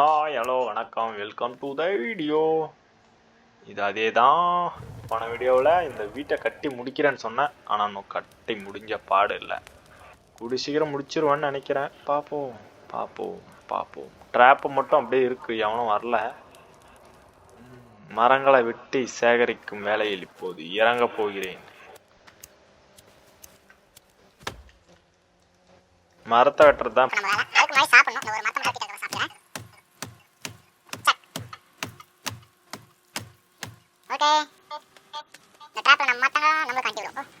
Hi hello வணக்கம். Welcome to the video இது அதே தான் போன வீடியோவில் இந்த வீட்டை கட்டி முடிக்கிறேன்னு சொன்னேன். ஆனால் இன்னும் கட்டி முடிஞ்ச பாடு இல்லை. கூடி சீக்கிரம் முடிச்சிருவேன்னு நினைக்கிறேன். பார்ப்போம் பார்ப்போம் பார்ப்போம் ட்ராப்பு மட்டும் அப்படியே இருக்குது எவனும் வரல. மரங்களை வெட்டி சேகரிக்கும் வேலையில் இப்போது இறங்க போகிறேன். மரத்தை வெட்டுறது தான் நம்ம வேலை அதுக்கு முன்னாடி சாப்பிடணும் இந்த ஒரு மத்தம் கட்டி தர சாப்பிடுறேன் ஓகே இந்த ட்ராப்ல நம்ம மத்தம் நம்ம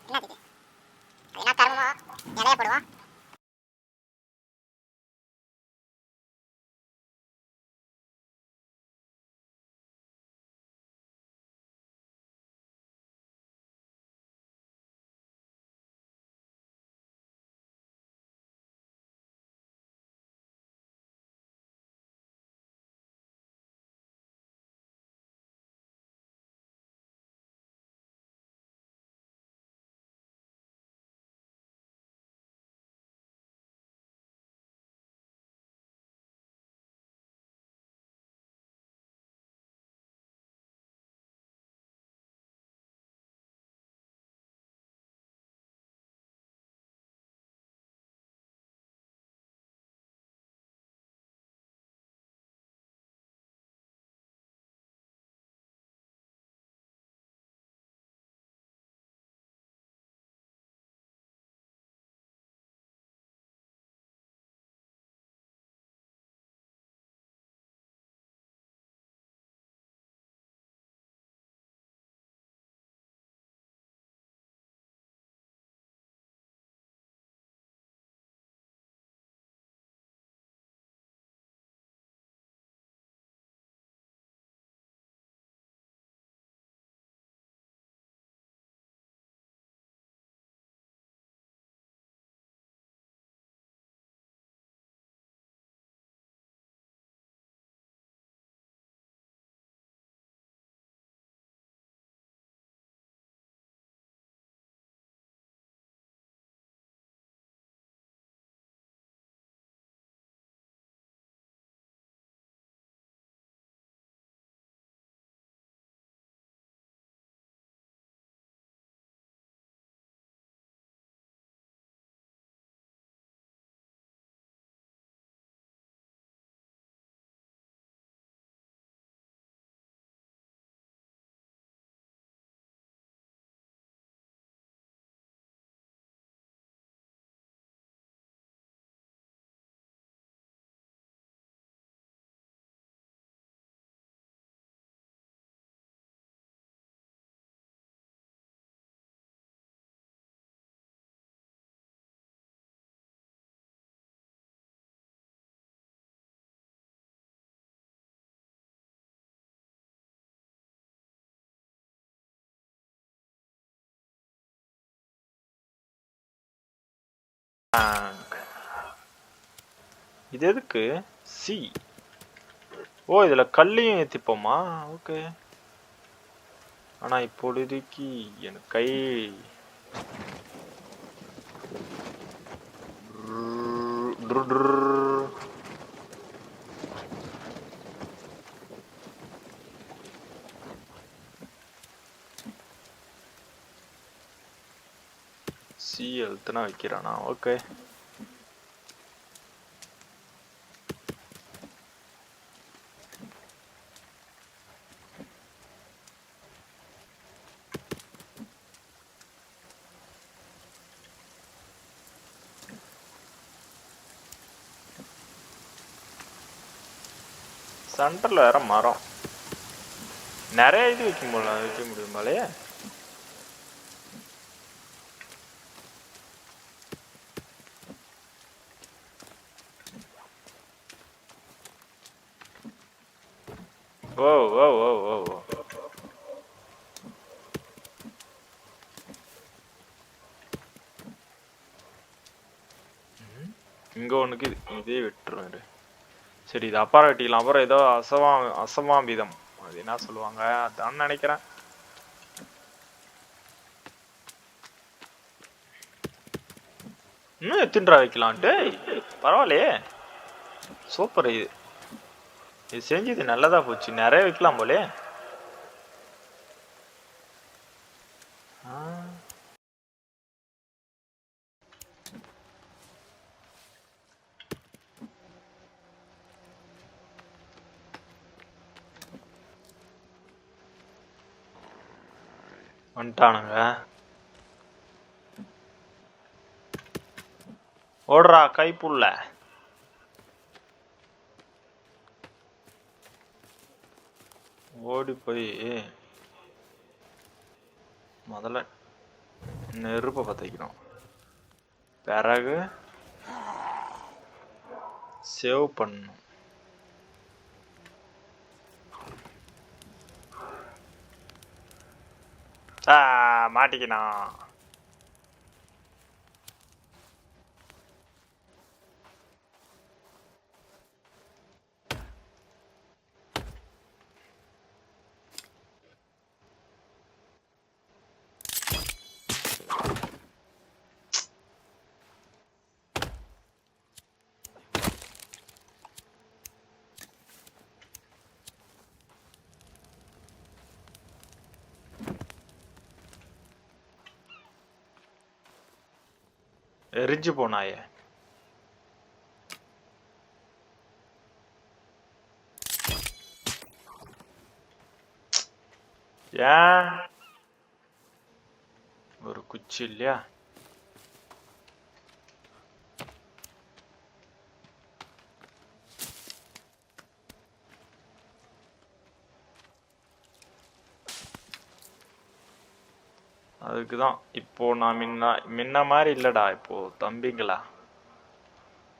பேங்க் இது எதுக்கு? சி ஓ இதுல கல்லையும் ஏத்திப்போமா? ஓகே. ஆனா இப்பொழுதுக்கு என் கை. ட்ரு, ட்ரு, சி எழுத்துனா வைக்கிறானா? ஓகே சென்டர்ல வேற மரம். நிறைய இது வைக்க முடியல வைக்க முடியுமாலையே போலயே ஓ ஓ ஓ ஓ ஓ ம், இங்கே ஒன்றுக்கு இது இதே விட்டுருவாரு சரி இது அப்பாரம் வெட்டிக்கலாம். அப்புறம் ஏதோ அசவா அசமாம்பிதம் அது என்ன சொல்லுவாங்க? அதான் நினைக்கிறேன். இன்னும் எத்தின்றா வைக்கலான்ட்டு பரவாயில்லையே. சூப்பர் இது. இது செஞ்சது நல்லதா போச்சு. நிறைய வைக்கலாம் போலே ஆ. வந்துட்டானுங்க ஓடுறா கைப்புள்ள ஓடி போய் முதல்ல நெருப்பை பற்ற வைக்கணும் பிறகு சேவ் பண்ணணும். மாட்டிக்கினான். எரிஞ்சு போனாயே. ஏன் ஒரு குச்சி இல்லையா? அதுக்கு தான் இப்போ நான் முன்ன முன்ன மாதிரி இல்லடா இப்போ. தம்பிங்களா?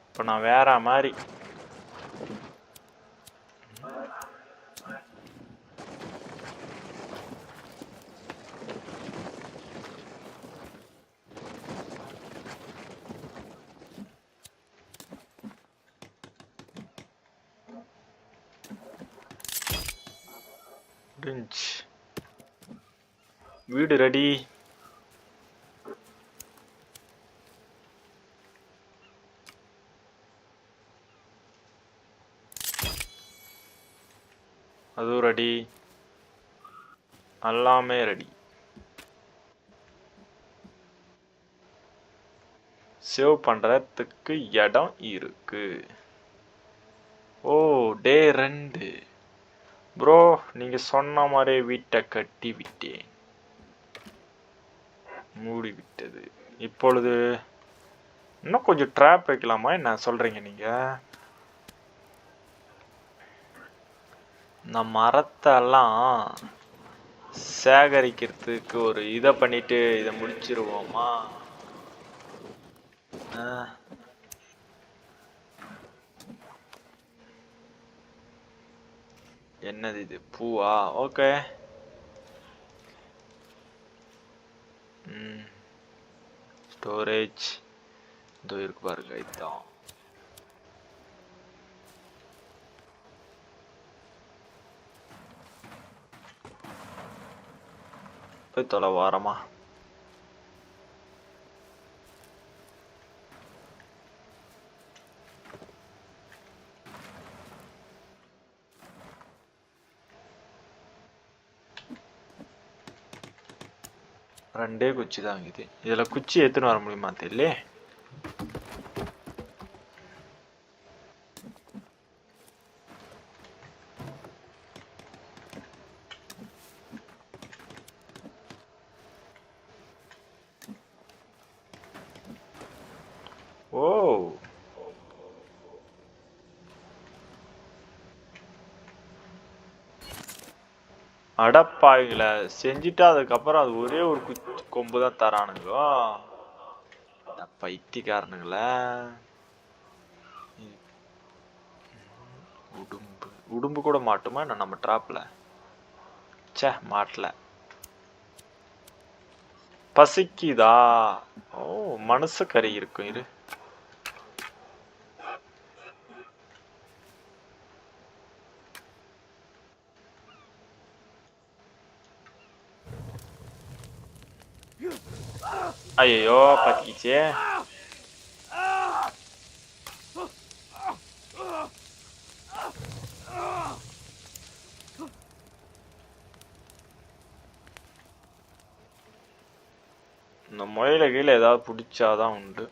இப்போ நான் வேற மாதிரி. வீடு ரெடி ரெடி. எல்லாமே ரெடி. சேவ் பண்ணுறதுக்கு இடம் இருக்கு. ஓ டே ரெண்டு. ப்ரோ நீங்க சொன்ன மாதிரி வீட்டை கட்டி விட்டேன். மூடி விட்டது. இப்பொழுது இன்னும் கொஞ்சம் ட்ராப் வைக்கலாமா? என்ன சொல்றீங்க நீங்க? இந்த மரத்தெல்லாம் சேகரிக்கிறதுக்கு ஒரு இதை பண்ணிட்டு இதை முடிச்சிருவோமா? என்னது இது? பூவா? ஓகே. ஸ்டோரேஜ். இதோ இருக்கு பாருங்க இதுதான். போய் தொலை varma. ரெண்டே குச்சி தான் இது இதுல குச்சி எடுத்துன்னு வர முடியுமா தெரியல ஓ அடப்பாயில செஞ்சுட்டு அதுக்கப்புறம் அது ஒரே ஒரு குச்சி கொம்பு தான் தரானுங்களோ அட பைத்தியக்காரனுங்களே. உடும்பு உடும்பு கூட மாட்டுமா என்ன நம்ம ட்ராப்ல ச்சே மாட்டல. பசிக்குதா? ஓ மனசு கறி இருக்கும் இரு. ஐயோ பத்திக்கிச்சே இந்த முயல கீழே ஏதாவது பிடிச்சாதான் உண்டு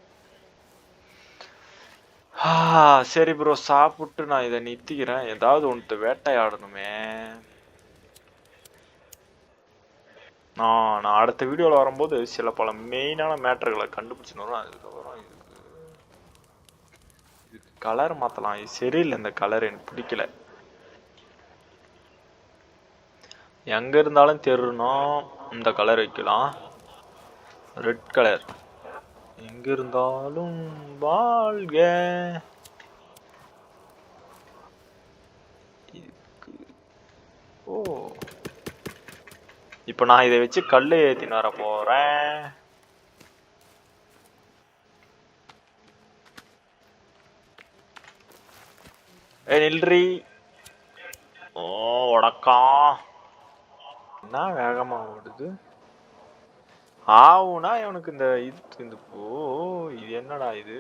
சரி ப்ரோ சாப்பிட்டு நான் இதை நிறுத்திக்கிறேன் ஏதாவது ஒன்று வேட்டையாடணுமே நான் நான் அடுத்த வீடியோவில் வரும்போது சில பல மெயினான மேட்டர்களை கண்டுபிடிச்சுன்னு வரும். அதுக்கப்புறம் இதுக்கு இதுக்கு கலர் மாற்றலாம் இது சரியில்லை இந்த கலர் எனக்கு பிடிக்கல. எங்கே இருந்தாலும் தெருணும். இந்த கலர் வைக்கலாம். ரெட் கலர் எங்கே இருந்தாலும் வாழ்க. இதுக்கு ஓ. இப்போ நான் இதை வச்சு கல் ஏற்றின்னு வர போறேன். ஏ நில்றி. ஓ உடக்கம் என்ன வேகமா ஓடுது? ஆவுனா இவனுக்கு இந்த இது இந்த ஓ இது என்னடா இது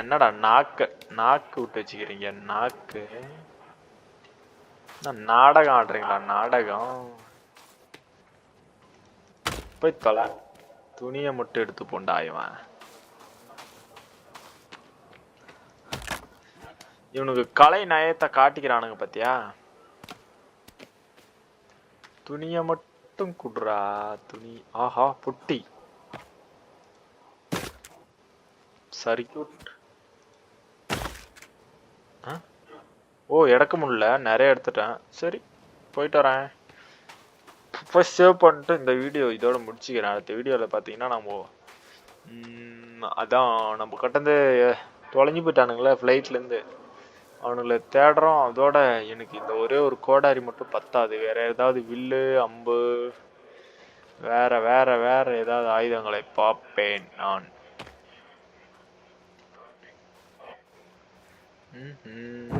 என்னடா நாக்க நாக்கு விட்டு வச்சுக்கிறீங்க நாக்கு. நாடகம் ஆடுறீங்களா? நாடகம்? போய் தொலை. துணியை மட்டும் எடுத்து போண்டா இவன். இவனுக்கு கலை நயத்தை காட்டிக்கிறானுங்க பாத்தியா? துணியை மட்டும் குடுறா துணி. ஆஹா புட்டி. சர்க்கியூட் ஓ எடுக்க முடியல. நிறைய எடுத்துட்டேன். சரி போயிட்டு வரேன். போய் சேவ் பண்ணிட்டு இந்த வீடியோ இதோட முடிச்சுக்கிறேன். அடுத்த வீடியோவில் பார்த்தீங்கன்னா நம்ம அதான் நம்ம கட்டந்து தொலைஞ்சு போயிட்டானுங்களே ஃப்ளைட்லேருந்து அவனுங்களை தேடுறோம். அதோட எனக்கு இந்த ஒரே ஒரு கோடாரி மட்டும் பத்தாது. வேற ஏதாவது வில்லு அம்பு வேற வேற வேற ஏதாவது ஆயுதங்களை பார்ப்பேன் நான். ம்